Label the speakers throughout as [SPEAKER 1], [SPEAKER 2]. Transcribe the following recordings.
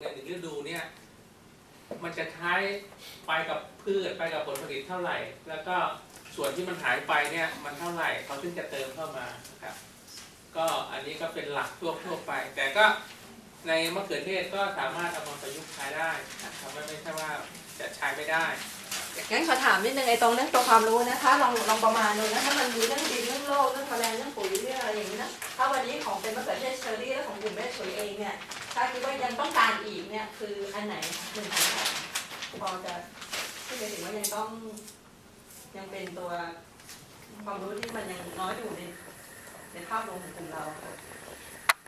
[SPEAKER 1] ในหนึ่งฤดูเนี่ยมันจะใช้ไปกับพืชไปกับผลผลิตเท่าไหร่ แล้วก็ส่วนที่มันหายไปเนี่ยมันเท่าไหร่เขาถึงจะเติมเข้ามาครับก็อันนี้ก็เป็นหลักทั่วทั่วๆไป แต่ก็ ในมะเขือเทศก็สามารถเอามาประยุกต์ใช้ได้นะครับไม่ไม่ใช่ว่าจะใช้ไม่ได้
[SPEAKER 2] งั้นขอถามนิดนึงไอ้ตรงเรื่องตัวความรู้นะคะลองลองประมาณดูนะถ้ามันมีเรื่องดินเรื่องโลกเรื่องแมลงเรื่องปุ๋ยเรื่องอะไรอย่างนี้นะถ้าวันนี้ของเป็นมะเขือเทศเชอรี่และของกลุ่มแม่ปุ๋ยเองเนี่ยถ้าคิดว่ายังต้องการอีกเนี่ยคืออันไหนหนึ่งของสองพอจะที่จะถึงว่ายังต้องยังเป็นตัวความรู้ที่มันยังน้อยอยู่ในในภาพรวมของกลุ่มเรา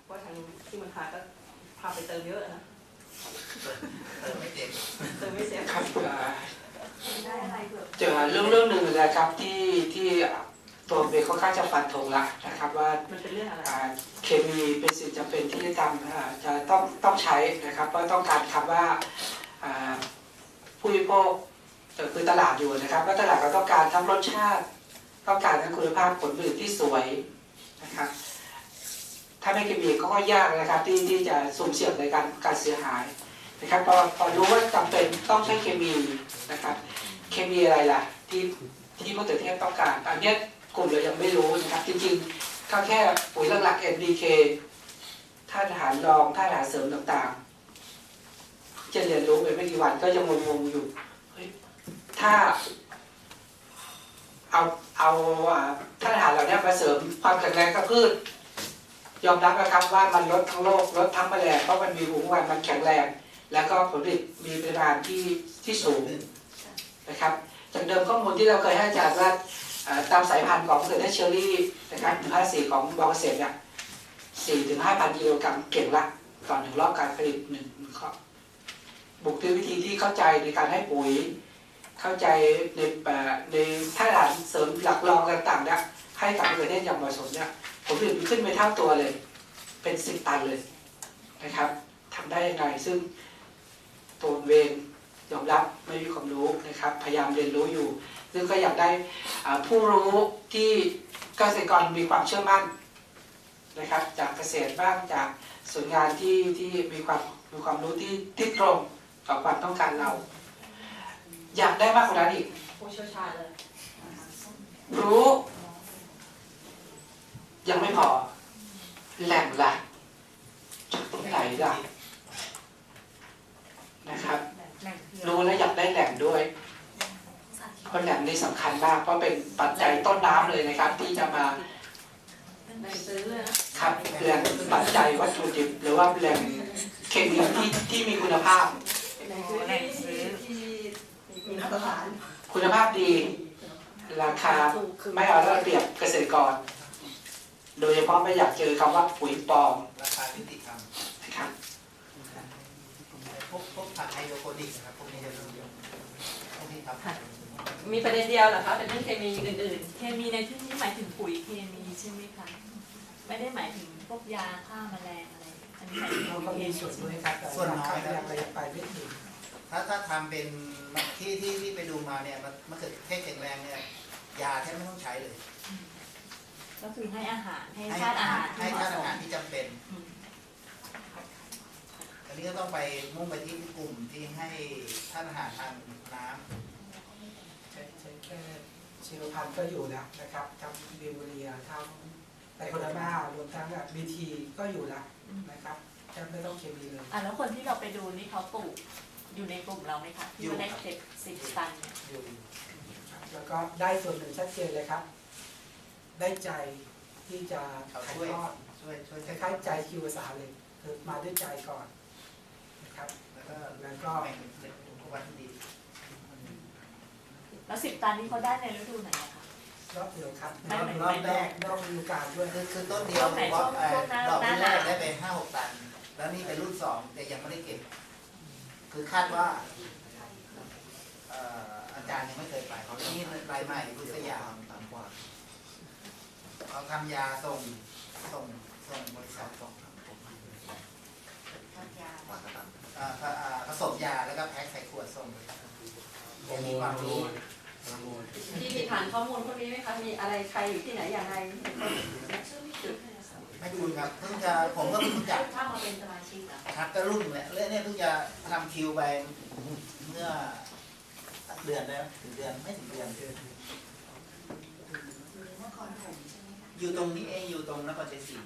[SPEAKER 2] เพราะทางที่มันขาดก็ พาไปเติมเยอะนะ
[SPEAKER 3] เออไม่เต็ม
[SPEAKER 2] เติมไม่เสีย
[SPEAKER 4] ครับเอ่อ
[SPEAKER 2] ได้อะไรเผื่อ
[SPEAKER 4] เจอเรื่องเรื่องหนึ่งนะครับที่ที่ตัวเบย์ค่อนข้างจะฟันธงละนะครับว่า
[SPEAKER 2] มันเป็นเรื่องอะไร
[SPEAKER 4] อ่าเคมีเป็นสิ่งจำเป็นที่จะทำอ่าจะต้องต้องใช้นะครับเพราะต้องการคำว่าอ่าผู้บริโภคเอ่อคือตลาดอยู่นะครับแล้วตลาดก็ต้องการทั้งรสชาติ ต้องการทั้งคุณภาพผลผลิตที่สวยนะครับ ถ้าไม่เคมีก็ยากนะครับที่ที่จะสุ่มเสี่ยงในการการเสียหายนะครับพอพอรู้ว่าจำเป็นต้องใช้เคมีนะครับ เคมีอะไรล่ะ ที่ที่มะเขือเทศต้องการ อันนี้กลุ่มเรายังไม่รู้นะครับ จริงๆก็แค่ปุ๋ยหลักๆ NPK ธาตุอาหารรองธาตุอาหารเสริมต่างๆ จะเรียนรู้ไปไม่กี่วันก็ยังงงๆอยู่เฮ้ยถ้าเอาเอาอ่าธาตุอาหารเหล่านี้มาเสริมความแข็งแรงกับพืช ยอมรับนะครับว่ามันลดทั้งโรคลดทั้งแมลงเพราะมันมีภูมิคุ้มกันมันแข็งแรง แล้วก็ผลผลิตมีปริมาณที่ที่สูงนะครับจากเดิมข้อมูลที่เราเคยให้อาจารย์ว่าตามสายพันธุ์ของเขือเทศเชอรี่นะครับ154ของบอเกษตรเนี่ย4ถึง5,000กิโลกรัมเก่งละต่อหนึ่งรอบการผลิตหนึ่งหนึ่งข้อบุกด้วยวิธีที่เข้าใจในการให้ปุ๋ย เข้าใจในในท่าทางเสริมหลักรองต่างๆเนี่ยให้กับมะเขือเทศอย่างเหมาะสมเนี่ย ผลผลิตมันขึ้นไปเท่าตัวเลย เป็นสิบตันเลยนะครับทำได้ยังไงซึ่งตัวเวงยอมรับไม่มีความรู้นะครับ พยายามเรียนรู้อยู่ ซึ่งก็อยากได้อ่าผู้รู้ที่เกษตรกรมีความเชื่อมั่นนะครับ จากเกษตรบ้างจากส่วนงานที่ที่มีความมีความรู้ที่ที่ตรงกับความต้องการเรา อยากได้มากกว่านั้นอีก
[SPEAKER 2] ผู้เชี่ยวชาญเลย
[SPEAKER 4] รู้ ยังไม่พอ แหล่งล่ะจากตรงไหนล่ะนะครับ รู้แล้วอยากได้แหล่งด้วยเพราะแหล่งนี่สำคัญมากเพราะเป็นปัจจัยต้นน้ำเลยนะครับ ที่จะมา
[SPEAKER 2] แบ่งซื้อเลยนะครับ
[SPEAKER 4] แหล่งปัจจัยวัตถุดิบหรือว่าแหล่งเคมีที่ที่มีคุณภาพ
[SPEAKER 2] แบ่งซื้อที่ที่มีมาตรฐาน
[SPEAKER 4] คุณภาพดี ราคาไม่เอาแล้วเปรียบเกษตรกร โดยเฉพาะไม่อยากเจอคำว่าปุ๋ยปลอม
[SPEAKER 3] ราคายุติธรรม
[SPEAKER 4] นะครับ
[SPEAKER 3] พวกพวกผักไฮโดรโปนิกนะครับพวกนี้จะรู้เยอะพวกนี้ทำ
[SPEAKER 2] มีประเด็นเดียวเหรอคะเป็นเรื่องเคมีอื่น
[SPEAKER 5] เคมีในที่นี้หมายถึงปุ๋ยเคมีใช่ไหมคะไม่ได้หมายถึงพวกยาฆ่าแมลงอะไรอันนี้หมายถึง
[SPEAKER 4] เรา
[SPEAKER 5] ปุ๋
[SPEAKER 4] ก็
[SPEAKER 5] ยเค
[SPEAKER 4] มี
[SPEAKER 5] มี
[SPEAKER 4] ส่วนด้วยครับแต่
[SPEAKER 3] ส่วนน้อยนะ
[SPEAKER 4] ยังไปไปไม่ถึง
[SPEAKER 3] ถ้าถ้าทำเป็นที่ที่ที่ไปดูมาเนี่ยมันมันเกิดเทศแข็งแรงเนี่ยยาแทบไม่ต้องใช้เลย
[SPEAKER 5] ก็คือให้อาหารให้
[SPEAKER 3] ให้
[SPEAKER 5] ธาตุอาหาร
[SPEAKER 3] ให้
[SPEAKER 5] ที่เห
[SPEAKER 3] ธา
[SPEAKER 5] มาะ
[SPEAKER 3] ตุ
[SPEAKER 5] ส
[SPEAKER 3] อามหารที่จำเป็น
[SPEAKER 5] อืม
[SPEAKER 3] อันนี้ก็ต้องไปมุ่งไปที่กลุ่มที่ให้ธาตุอาหารทางน้
[SPEAKER 4] ใช้ใช้แค่ชีวพันธุ์ก็อยู่แล้วนะครับทำบิวเรียทำไตโคเดอร์มารวมทั้งบีทีก็อยู่แล้วนะครับแทบไม่ต้องเคมีเลย
[SPEAKER 5] อะแล้วคนที่เราไปดูนี่เขาปลูกอยู่ในกลุ่มเราไหมคะที่ว่าได้เจ็ดสิบตันเนี่ยำ
[SPEAKER 3] อยู่
[SPEAKER 4] แล้วก็ได้ส่วนหนึ่งชัดเจนเลยครับ ได้ใจที่จะ
[SPEAKER 3] เขา
[SPEAKER 4] ถ่าย
[SPEAKER 3] ช่วย
[SPEAKER 4] ทอด
[SPEAKER 3] ช่วยช่วย
[SPEAKER 4] คล้ายๆใจคิวสาเลยคือมาด้วยใจก่อนนะครับ
[SPEAKER 3] แล้วก็
[SPEAKER 4] แล้วก็
[SPEAKER 3] แบ่งเป็นวัตถุดิบ
[SPEAKER 5] แล้วสิบตันนี่เขาได้ในฤดูไหนอะคะ
[SPEAKER 4] รอบเดียวครับ
[SPEAKER 5] ไม่ไม่
[SPEAKER 4] รอบแรกนอกฤดูกาลด้วย
[SPEAKER 3] คือคือต้นเดียว
[SPEAKER 5] ช่วงไหน
[SPEAKER 3] เพราะ
[SPEAKER 5] ช่วง
[SPEAKER 3] เอ่อ
[SPEAKER 5] ช่วงหน้า
[SPEAKER 3] ดอก
[SPEAKER 5] หน้า
[SPEAKER 3] ที่แรก
[SPEAKER 5] หนาว
[SPEAKER 3] ได้ไปห้าหกตัน แล้วนี่เป็นรุ่นสองแต่ยังไม่ได้เก็บ คือคาดว่าเอ่ออาจารย์ยังไม่เคยไปเขาที่รายใหม่คือสยามต่ำกว่า เขาทำยาส่งส่งส่งบริษัทส่งเอ่อผอ่อผสมยาแล้วก็แพ็คใส่ขวดส่งบริษัทจะมีความรู้
[SPEAKER 2] ที่มีฐานข้อมูลพวกนี้ไหมคะ มีอะไรใครอยู่ที่ไหนอย่างไร
[SPEAKER 3] ไม่คุ้นครับเพิ่งจะผมก็เพิ่งรู้จัก
[SPEAKER 5] ถ้ามาเป็นสมาชิกเหรอ
[SPEAKER 3] ครับก็รุ่นแหละเรื่องนี้เพิ่งจะทำคิวไปเมื่อเดือนแล้วถึงเดือนไม่ถึงเดือน
[SPEAKER 2] นครปฐมใช่ไหมคะ
[SPEAKER 3] อยู่ตรงนี้เองอยู่ตรงนครชัยศรี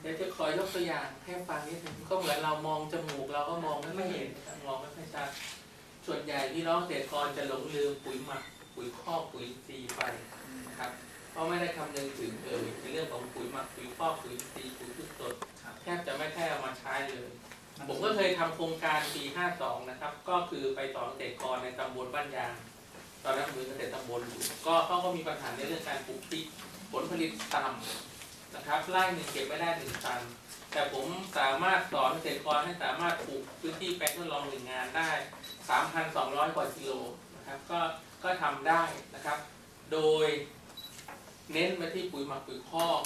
[SPEAKER 1] เดี๋ยวจะขอยกตัวอย่างให้ฟังนิดนึงก็เหมือนเรามองจมูกเราก็มองไม่ค่อยเห็นมองไม่ค่อยชัดส่วนใหญ่พี่น้องเกษตรกรจะหลงลืมปุ๋ยหมักปุ๋ยคอกปุ๋ยอินทรีย์ไปนะครับเพราะไม่ได้คำนึงถึงเออในเรื่องของปุ๋ยหมักปุ๋ยคอกปุ๋ยอินทรีย์ปุ๋ยพืชสดแทบจะไม่แค่เอามาใช้เลย ผมก็เคยทำโครงการปี52นะครับ ก็คือไปสอนเกษตรกรในตำบลบ้านยางตอนนั้นผมเป็นเกษตรตำบลอยู่ก็เขาก็มีปัญหาในเรื่องการปลูกพริก ผลผลิตต่ำนะครับไร่หนึ่งเก็บไม่ได้หนึ่งตัน แต่ผมสามารถสอนเกษตรกรให้สามารถปลูกพื้นที่แปลงทดลองหนึ่งงานได้ 3,200 กว่ากิโลนะครับก็ก็ทำได้นะครับ โดยเน้นไปที่ปุ๋ยหมักปุ๋ยคอก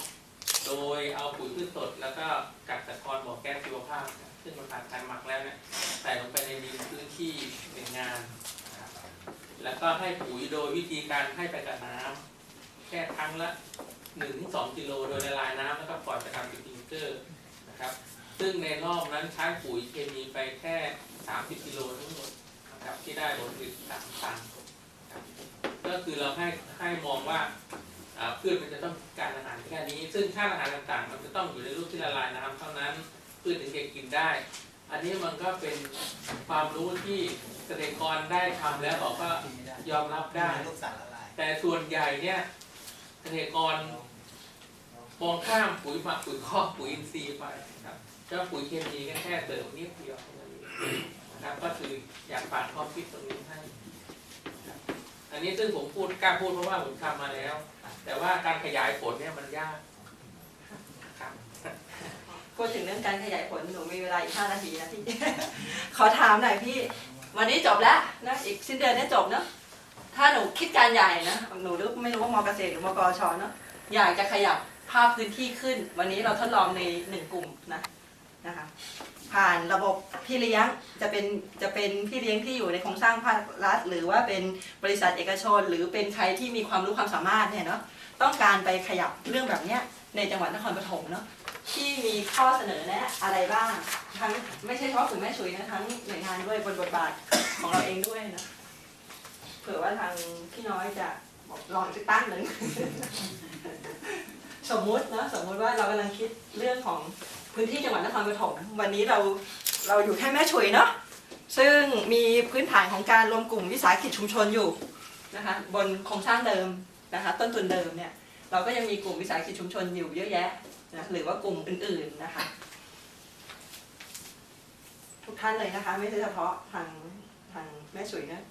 [SPEAKER 1] โดยเอาปุ๋ยพืชสด แล้วก็กักตะกอนบ่อแก๊สชีวภาพ ซึ่งมันผ่านการหมักแล้วเนี่ยใส่ลงไปในดินพื้นที่หนึ่งงาน แล้วก็ให้ปุ๋ยโดยวิธีการให้ไปกับน้ำ แค่ครั้งละ1-2ถึงกิโลโดยละลายน้ำแล้วก็ปล่อยไปตามสปริงเกอร์นะครับ ซึ่งในรอบนั้นใช้ปุ๋ยเคมีไปแค่ 30กิโลทั้งหมดนะครับที่ได้ผลผลิตสามตันครับก็คือเราให้ให้มองว่าอ่าพืชมันจะต้องการอาหารแค่นี้ ซึ่งค่าอาหารต่างๆ มันจะต้องอยู่ในรูปที่ละลายน้ำเท่านั้นพืชถึงจะกินได้ อันนี้มันก็เป็นความรู้ที่เกษตรกรได้ทำแล้วบอกว่า
[SPEAKER 3] กินไม่ได้
[SPEAKER 1] ยอมรับได้
[SPEAKER 3] ลูกสารละลาย
[SPEAKER 1] แต่ส่วนใหญ่เนี่ยเก ษตรกรมองข้ามปุ๋ยหมักปุ๋ยคอกปุ๋ยอินทรีย์ไปนะครับเจ้าปุ๋ยเคมีก็แค่เติมนิดเดียวนะครับ ก็คืออยากฝากข้อคิดตรงนี้ให้อันนี้ซึ่งผมพูดกล้าพูดเพราะว่าผมทำมาแล้ว แต่ว่าการขยายผลเนี่ยมันยากครับ
[SPEAKER 2] พูดถึงเรื่องการขยายผลหนูมีเวลาอีกห้านาทีนะพี่ ขอถามหน่อยพี่ วันนี้จบแล้วนะอีกสิ้นเดือนนี้จบเนาะ ถ้าหนูคิดการใหญ่นะหนูรู้ไม่รู้ว่ามอเกษตรหรือมกชเนาะอยากจะขยับภาพพื้นที่ขึ้น วันนี้เราทดลองในหนึ่งกลุ่มนะนะคะผ่านระบบพี่เลี้ยงจะเป็นจะเป็นพี่เลี้ยงที่อยู่ในโครงสร้างภาครัฐ หรือว่าเป็นบริษัทเอกชน หรือเป็นใครที่มีความรู้ความสามารถเนี่ยเนาะต้องการไปขยับเรื่องแบบเนี้ยในจังหวัดนครปฐมเนาะที่มีข้อเสนอแนะอะไรบ้าง ทั้งไม่ใช่เฉพาะกลุ่มแม่ชุยนะทั้งหน่วยงานด้วยบนบทบาทของเราเองด้วยนะ ผื่อว่าทางพี่น้อยจะบอกลองสักตั้งหนึ่ง สมมุตินะสมมุติว่าเรากำลังคิดเรื่องของพื้นที่จังหวัดนครปฐมวันนี้เราเราอยู่แค่แม่ฉุยเนาะซึ่งมีพื้นฐานของการรวมกลุ่มวิสาหกิจชุมชนอยู่นะคะบนโครงสร้างเดิมนะคะต้นทุนเดิมเนี่ยเราก็ยังมีกลุ่มวิสาหกิจชุมชนอยู่เยอะแยะนะหรือว่ากลุ่มอื่นๆนะคะ ทุกท่านเลยนะคะ ไม่ใช่เฉพาะทางทางแม่ฉุยนะ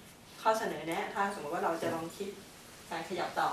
[SPEAKER 2] ข้อเสนอแนะถ้าสมมติว่าเราจะลองคิดการขยับต่อ